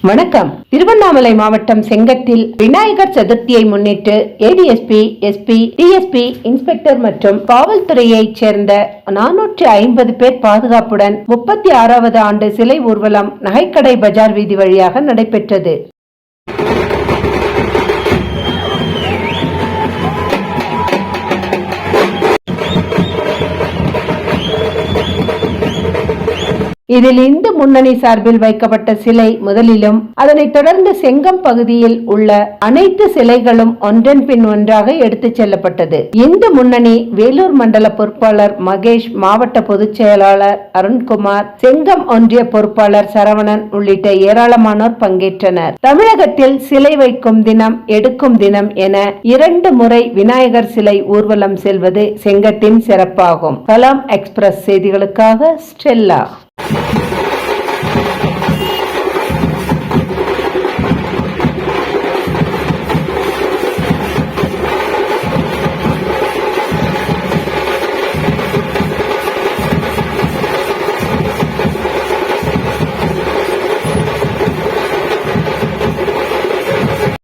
வணக்கம். திருவண்ணாமலை மாவட்டம் செங்கத்தில் விநாயகர் சதுர்த்தியை முன்னிட்டு ஏடிஎஸ்பி எஸ்பி டிஎஸ்பி இன்ஸ்பெக்டர் மற்றும் காவல்துறையைச் சேர்ந்த நானூற்றி ஐம்பது பேர் பாதுகாப்புடன் முப்பத்தி ஆறாவது ஆண்டு சிலை ஊர்வலம் நகைக்கடை பஜார் வீதி வழியாக நடைபெற்றது. இதில் இந்து முன்னணி சார்பில் வைக்கப்பட்ட சிலை முதலிலும் அதனைத் தொடர்ந்து செங்கம் பகுதியில் உள்ள அனைத்து சிலைகளும் ஒன்றன் பின் ஒன்றாக எடுத்துச் செல்லப்பட்டது. இந்து முன்னணி வேலூர் மண்டல பொறுப்பாளர் மகேஷ் மாவட்ட பொதுச் செயலாளர் அருண்குமார் செங்கம் ஒன்றிய பொறுப்பாளர் சரவணன் உள்ளிட்ட ஏராளமானோர் பங்கேற்றனர். தமிழகத்தில் சிலை வைக்கும் தினம் எடுக்கும் தினம் என இரண்டு முறை விநாயகர் சிலை ஊர்வலம் செல்வது செங்கத்தின் சிறப்பாகும். கலாம் எக்ஸ்பிரஸ் செய்திகளுக்காக ஸ்டெல்லா. Thank you